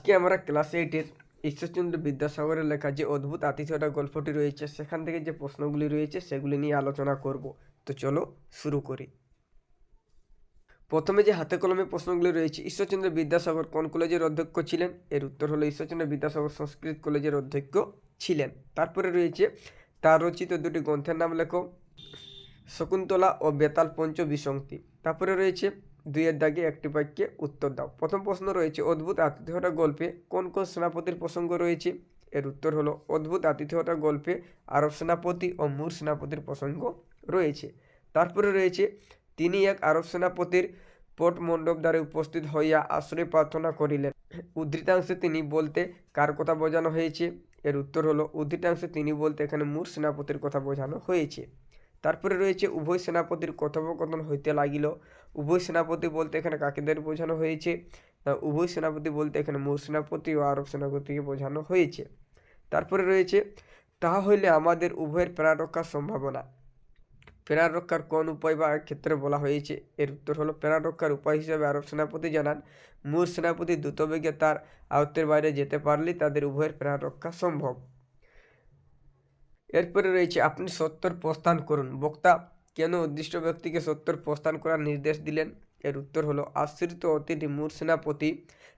আজকে আমরা ক্লাস এইটের ঈশ্বরচন্দ্র বিদ্যাসাগরের লেখা যে অদ্ভুত আতিথ্যটা গল্পটি রয়েছে, সেখান থেকে যে প্রশ্নগুলি রয়েছে, সেগুলি নিয়ে আলোচনা করব। তো চলো শুরু করি। প্রথমে যে হাতে কলমে প্রশ্নগুলি রয়েছে, ঈশ্বরচন্দ্র বিদ্যাসাগর কোন কলেজের অধ্যক্ষ ছিলেন? এর উত্তর হলো ঈশ্বরচন্দ্র বিদ্যাসাগর সংস্কৃত কলেজের অধ্যক্ষ ছিলেন। তারপরে রয়েছে, তার রচিত দুটি গ্রন্থের নাম লেখো, শকুন্তলা ও বেতাল পঞ্চবিংশতি তারপরে রয়েছে দুইয়ের দাগে একটি বাক্যে উত্তর দাও। প্রথম প্রশ্ন রয়েছে, অদ্ভুত আতিথ্যটা গল্পে কোন কোন সেনাপতির প্রসঙ্গ রয়েছে? এর উত্তর হলো, অদ্ভুত আতিথ্যটা গল্পে আরব সেনাপতি ও মূর সেনাপতির প্রসঙ্গ রয়েছে। তারপরে রয়েছে, তিনি এক আরব সেনাপতির পট মণ্ডপ দ্বারে উপস্থিত হইয়া আশ্রয় প্রার্থনা করিলেন। উদ্ধৃতাংশে তিনি বলতে কার কথা বোঝানো হয়েছে? এর উত্তর হলো, উদ্ধৃতাংশে তিনি বলতে এখানে মূর সেনাপতির কথা বোঝানো হয়েছে। তারপরে রয়েছে, উভয় সেনাপতির কথোপকথন হইতে লাগিল। উভয় সেনাপতি বলতে এখানে কাকেদের বোঝানো হয়েছে। উভয় সেনাপতি বলতে এখানে মূর সেনাপতি ও আরব সেনাপতিকে বোঝানো হয়েছে। তারপরে রয়েছে তাহা হইলে আমাদের উভয়ের প্রাণ রক্ষার সম্ভাবনা। প্রাণ রক্ষার কোন উপায় বা ক্ষেত্রে বলা হয়েছে? এর উত্তর হলো, প্রাণ রক্ষার উপায় হিসাবে আরব সেনাপতি জানান মূর সেনাপতি দ্রুতবেগে তার আয়ত্তের বাইরে যেতে পারলে তাদের উভয়ের প্রাণ রক্ষা সম্ভব। এরপরে রয়েছে, আপনি সত্তর প্রস্থান করুন। বক্তা কেন উদ্দিষ্ট ব্যক্তিকে সত্তর প্রস্থান করার নির্দেশ দিলেন? এর উত্তর হলো, আশ্রিত অতিথি মূর সেনাপতি,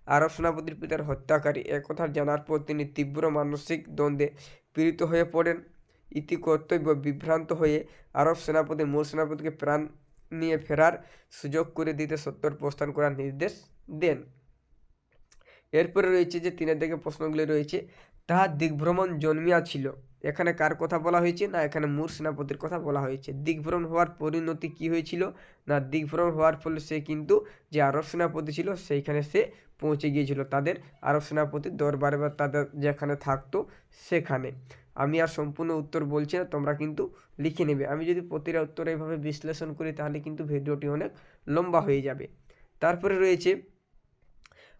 আরব সেনাপতির পিতার হত্যাকারী। একথা জানার পর তিনি তীব্র মানসিক দ্বন্দ্বে পীড়িত হয়ে পড়েন। ইতি কর্তব্য বিভ্রান্ত হয়ে আরব সেনাপতি মূল সেনাপতিকে প্রাণ নিয়ে ফেরার সুযোগ করে দিতে সত্তর প্রস্থান করার নির্দেশ দেন। এরপরে রয়েছে যে, তিনের দিকে প্রশ্নগুলি রয়েছে, তাহার দিগ্ভ্রমণ জন্মিয়া ছিল এখানে কার কথা বলা হয়েছে না এখানে মূর সেনাপতির কথা বলা হয়েছে? দিগ্ভ্রমণ হওয়ার পরিণতি কি হয়েছিল? না, দিগ্ভ্রমণ হওয়ার ফলে সে কিন্তু যে আরব সেনাপতি ছিল সেইখানে সে পৌঁছে গিয়েছিল। তাদের আরব সেনাপতির দরবারে বা তাদের যেখানে থাকতো সেখানে। আমি আর সম্পূর্ণ উত্তর বলছি না, তোমরা কিন্তু লিখে নেবে। আমি যদি প্রতিটা উত্তর এইভাবে বিশ্লেষণ করি, তাহলে কিন্তু ভিডিওটি অনেক লম্বা হয়ে যাবে। তারপরে রয়েছে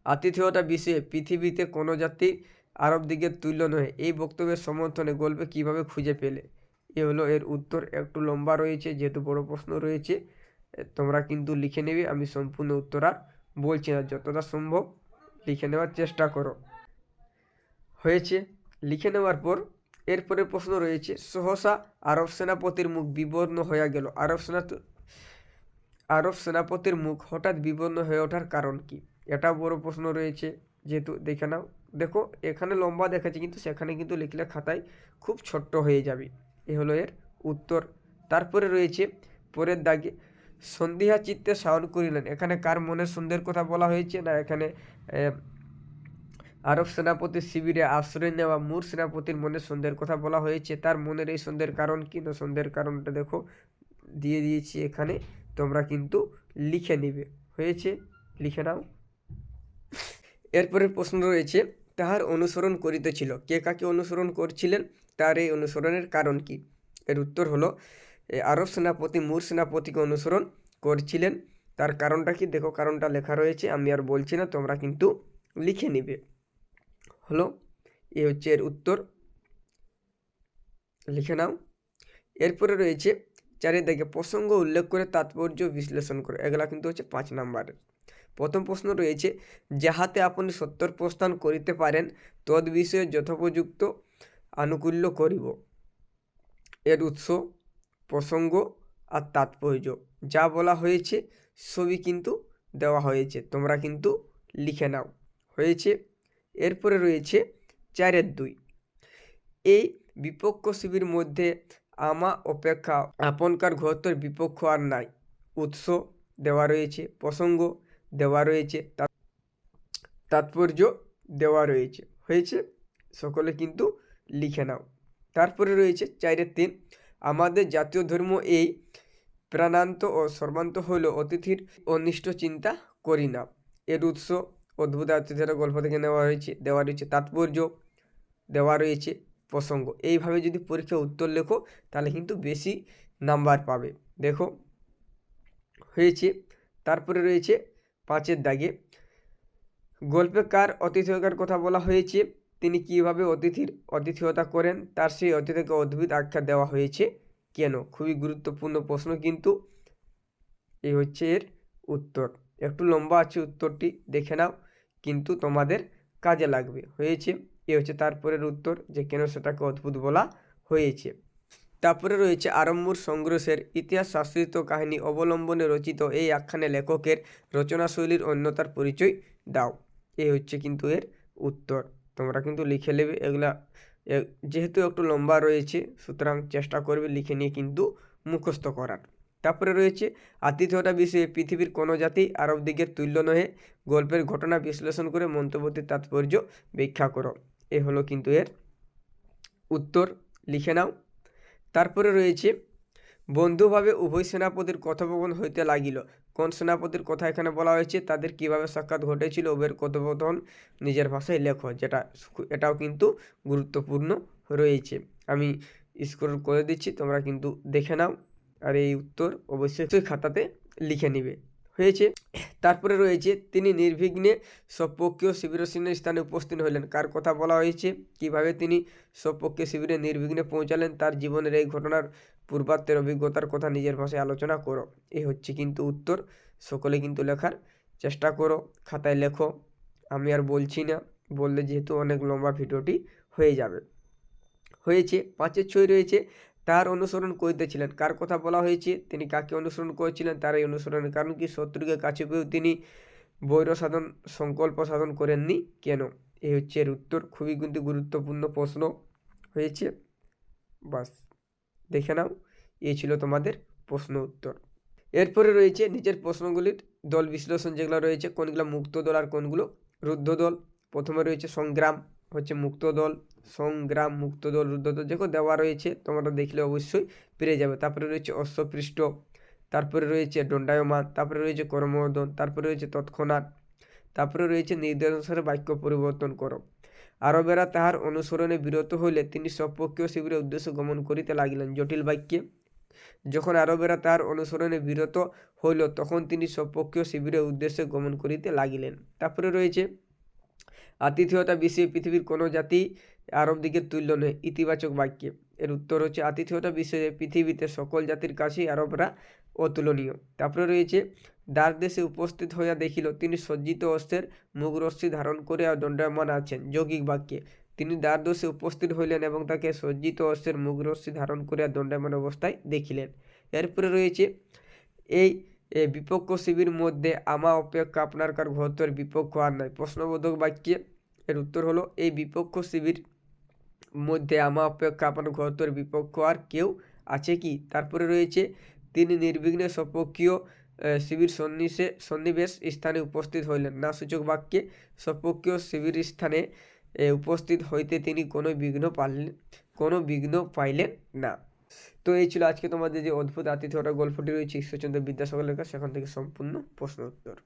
আতিথেয়তা বিষয়ে পৃথিবীতে কোনো জাতি আরব দিকের তুল্য নয় এই বক্তব্যের সমর্থনে গল্পে কীভাবে খুঁজে পেলে? এ হলো এর উত্তর। একটু লম্বা রয়েছে, যেহেতু বড় প্রশ্ন রয়েছে তোমরা কিন্তু লিখে নেবে। আমি সম্পূর্ণ উত্তর আর বলছি না। যতটা সম্ভব লিখে নেওয়ার চেষ্টা করো। হয়েছে। লিখে নেওয়ার পর এরপরে প্রশ্ন রয়েছে, সহসা আরব সেনাপতির মুখ বিবর্ণ হয়ে গেল। আরব সেনা আরব সেনাপতির মুখ হঠাৎ বিবর্ণ হয়ে ওঠার কারণ কি? এটা বড় প্রশ্ন রয়েছে। যেহেতু দেখে নাও। দেখো, এখানে লম্বা দেখাচ্ছে, কিন্তু সেখানে কিন্তু লিখলে খাতায় খুব ছোট্ট হয়ে যাবে। এ হলো এর উত্তর। তারপরে রয়েছে, পরের দাগে, সন্ধিহা চিত্তে শায়ন করিলেন। এখানে কার মনের সন্দেহের কথা বলা হয়েছে না এখানে আরব সেনাপতির শিবিরে আশ্রয় নেওয়া মূর সেনাপতির মনের সন্দেহের কথা বলা হয়েছে? তার মনের এই সন্দেহের কারণ কি? না সন্দেহের কারণটা দেখো, দিয়ে দিয়েছি এখানে, তোমরা কিন্তু লিখে নিবে। হয়েছে? লিখে নাও। এরপরের প্রশ্ন রয়েছে তাহার অনুসরণ করিতেছিল কে কাকে অনুসরণ করছিলেন? তার এই অনুসরণের কারণ কি? এর উত্তর হলো আরব সেনাপতি মূর সেনাপতিকে অনুসরণ করছিলেন। তার কারণটা কি? দেখো, কারণটা লেখা রয়েছে, আমি আর বলছি না, তোমরা কিন্তু লিখে নিবে। হলো, এ হচ্ছে এর উত্তর। লিখে নাও। এরপরে রয়েছে, চারিদিকে প্রসঙ্গ উল্লেখ করে তাৎপর্য বিশ্লেষণ করো। এগুলা কিন্তু হচ্ছে পাঁচ নাম্বারের। প্রথম প্রশ্ন রয়েছে, যাহাতে আপনি সত্তর প্রস্থান করিতে পারেন, তদ বিষয়ে যথোপযুক্ত আনুকূল্য করিব। এর উৎস, প্রসঙ্গ আর তাৎপর্য। যা বলা হয়েছে, সবই কিন্তু দেওয়া হয়েছে। তোমরা কিন্তু লিখে নাও। হয়েছে, এরপরে রয়েছে, চারের দুই। এই বিপক্ষ শিবির মধ্যে আমা অপেক্ষা আপনকার ঘরতর বিপক্ষ আর নাই। উৎস দেওয়া রয়েছে, প্রসঙ্গ দেওয়া রয়েছে। তাৎপর্য দেওয়া রয়েছে। হয়েছে, সকলে কিন্তু লিখে নাও। তারপরে রয়েছে চারের তিন। আমাদের জাতীয় ধর্ম এই প্রাণান্ত ও সর্বান্ত হইল অতিথির অনিষ্ট চিন্তা করি না। এর উৎস অদ্ভুত অতিথির গল্প থেকে নেওয়া হয়েছে, দেওয়া রয়েছে তাৎপর্য, দেওয়া রয়েছে প্রসঙ্গ। এইভাবে যদি পরীক্ষা উত্তর লেখো, তাহলে কিন্তু বেশি নাম্বার পাবে। দেখো, হয়েছে, তারপরে রয়েছে পাঁচের দাগে। গল্পে কার অতিথিয়তার কথা বলা হয়েছে, তিনি কীভাবে অতিথির অতিথিয়তা করেন, তার সেই অতিথিকে অদ্ভুত আখ্যা দেওয়া হয়েছে কেন? খুবই গুরুত্বপূর্ণ প্রশ্ন কিন্তু এই হচ্ছে এর উত্তর। একটু লম্বা আছে উত্তরটি, দেখে নাও, কিন্তু তোমাদের কাজে লাগবে। হয়েছে, এ হচ্ছে তারপরের উত্তর যে কেন সেটাকে অদ্ভুত বলা হয়েছে। তারপরে রয়েছে আরম্বর সংগ্রহের ইতিহাস শাস্ত্রিত কাহিনী অবলম্বনে রচিত এই আখ্যানে লেখকের রচনাশৈলীর অন্যতার পরিচয় দাও। এই হচ্ছে কিন্তু এর উত্তর। তোমরা কিন্তু লিখে নেবে, এগুলা যেহেতু একটু লম্বা রয়েছে, সুতরাং চেষ্টা করবে লিখে নিয়ে কিন্তু মুখস্থ করার। তারপরে রয়েছে, আতিথ্যতা বিষয়ে পৃথিবীর কোনো জাতি আরব দিকের তুল্য নহে, গল্পের ঘটনা বিশ্লেষণ করে মন্তব্যটির তাৎপর্য ব্যাখ্যা করো। এ হলো কিন্তু এর উত্তর। লিখে নাও। তারপরে রয়েছে বন্ধুভাবে উভয় সেনাপতির কথোপকথন হইতে লাগিল। কোন সেনাপতির কথা এখানে বলা হয়েছে, তাদের কীভাবে সাক্ষাৎ ঘটেছিল উভয়ের কথোপকথন নিজের ভাষায় লেখো, যেটা এটাও কিন্তু গুরুত্বপূর্ণ রয়েছে। আমি স্কোর করে দিচ্ছি, তোমরা কিন্তু দেখে নাও, আর এই উত্তর অবশ্যই খাতাতে লিখে নিবে। হয়েছে। তারপরে রয়েছে, তিনি নির্বিঘ্নে সপক্ষীয় শিবিরসীনের স্থানে উপস্থিত হলেন। কার কথা বলা হয়েছে? কীভাবে তিনি সপক্ষে শিবিরে নির্বিঘ্নে পৌঁছালেন? তার জীবনের এই ঘটনার পূর্বাত্মের অভিজ্ঞতার কথা নিজের ভাষায় আলোচনা করো। এই হচ্ছে কিন্তু উত্তর। সকলে কিন্তু লেখার চেষ্টা করো। খাতায় লেখো। আমি আর বলছি না। বললে যেহেতু অনেক লম্বা ভিডিওটি হয়ে যাবে। হয়েছে, পাঁচের ছয় রয়েছে। তার অনুসরণ করিতেছিলেন কার কথা বলা হয়েছে? তিনি কাকে অনুসরণ করেছিলেন? তার এই অনুসরণের কারণ কি? শত্রুকে কাছে পেয়েও তিনি বৈর সাধন, সংকল্প সাধন করেননি কেন? এই হচ্ছে এর উত্তর। খুবই কিন্তু গুরুত্বপূর্ণ প্রশ্ন হয়েছে। বাস, দেখে নাও। এই ছিল তোমাদের প্রশ্ন উত্তর। এরপরে রয়েছে নিচের প্রশ্নগুলির দল বিশ্লেষণ যেগুলো রয়েছে, কোনগুলো মুক্ত দল আর কোনগুলো রুদ্ধ দল। প্রথমে রয়েছে সংগ্রাম। হচ্ছে মুক্তদল, সংগ্রাম মুক্ত দল রুদ্ধ যেগুলো দেওয়া রয়েছে, তোমরা দেখলে অবশ্যই পেরে যাবে। তারপরে রয়েছে অশ্বপৃষ্ঠ, তারপরে রয়েছে দণ্ডায়মান, তারপরে রয়েছে কর্মবর্ধন তারপরে রয়েছে তৎক্ষণাৎ, তারপরে রয়েছে নির্দেশানুসারে বাক্য পরিবর্তন করো। আরবেরা তাহার অনুসরণে বিরত হইলে তিনি সপক্ষীয় শিবিরের উদ্দেশ্য গমন করিতে লাগিলেন। জটিল বাক্যে, যখন আরবেরা তাহার অনুসরণে বিরত হইল, তখন তিনি সপক্ষীয় শিবিরের উদ্দেশ্যে গমন করিতে লাগিলেন। তারপরে রয়েছে আতিথেয়তা বিষয়ে পৃথিবীর কোনো জাতি আরব দিকের তুল্য নয়, ইতিবাচক বাক্যে। এর উত্তর হচ্ছে আতিথেয়তা বিষয়ে পৃথিবীতে সকল জাতির কাছেই আরবরা অতুলনীয়। তারপরে রয়েছে, দ্বার দেশে উপস্থিত হইয়া দেখিল তিনি সজ্জিত অস্ত্রের মুখরশ্মি ধারণ করিয়া দণ্ডায়মান আছেন, যৌগিক বাক্যে। তিনি দ্বারদশে উপস্থিত হইলেন এবং তাকে সজ্জিত অস্ত্রের মুখরশ্মি ধারণ করিয়া দণ্ডায়মান অবস্থায় দেখিলেন। এরপরে রয়েছে, এই বিপক্ষ শিবির মধ্যে আমা অপেক্ষা আপনার কার ঘরতর বিপক্ষ আর নাই। প্রশ্নবোধক বাক্যে এর উত্তর হলো এই বিপক্ষ শিবির মধ্যে আমা অপেক্ষা আপনার ঘরতর বিপক্ষ আর কেউ আছে কি? তারপরে রয়েছে তিনি নির্বিঘ্নে সপক্ষীয় আহ, শিবির সন্নিসে সন্নিবেশ স্থানে উপস্থিত হইলেন। না সূচক বাক্যে সপক্ষীয় শিবির স্থানে উপস্থিত হইতে তিনি কোনো বিঘ্ন পারলেন কোনো বিঘ্ন পাইলেন না। তো এই ছিল আজকে তোমাদের যে অদ্ভুত আতিথ্যটা গল্পটি রয়েছে ঈশ্বরচন্দ্র বিদ্যাসাগর লেখা সেখান থেকে সম্পূর্ণ প্রশ্ন উত্তর